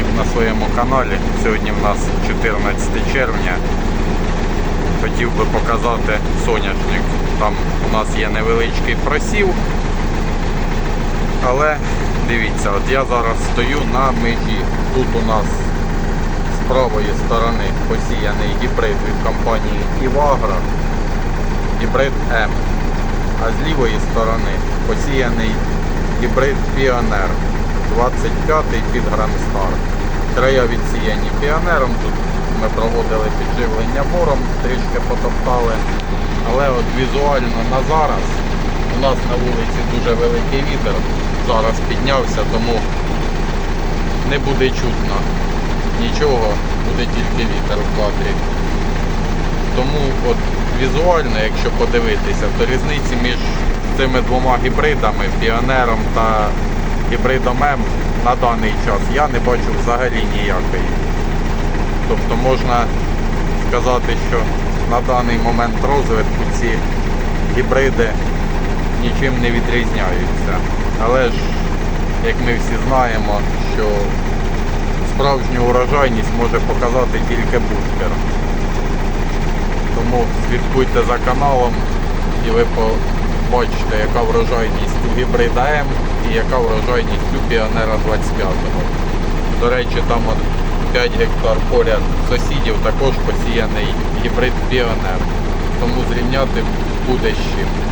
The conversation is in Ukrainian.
всіх на своєму каналі. Сьогодні в нас 14 червня. Хотів би показати соняшник. Там у нас є невеличкий просів. Але дивіться, от я зараз стою на межі. Тут у нас з правої сторони посіяний гібрид від компанії Івагра, гібрид М. А з лівої сторони посіяний гібрид Піонер 25-й під Грандстар. Края відсіяні піонером. Тут ми проводили підживлення бором, трішки потоптали. Але от візуально на зараз у нас на вулиці дуже великий вітер. Зараз піднявся, тому не буде чутно нічого, буде тільки вітер в кадрі. Тому от візуально, якщо подивитися, то різниці між цими двома гібридами, піонером та гібридом М на даний час я не бачу взагалі ніякої. Тобто можна сказати, що на даний момент розвитку ці гібриди нічим не відрізняються. Але ж, як ми всі знаємо, що справжню урожайність може показати тільки бустер. Тому слідкуйте за каналом і ви побачите, яка врожайність у гібрида М і яка врожайність у Піонера 25-го. До речі, там от 5 гектар поряд сусідів також посіяний гібрид Піонер. Тому зрівняти буде з чим.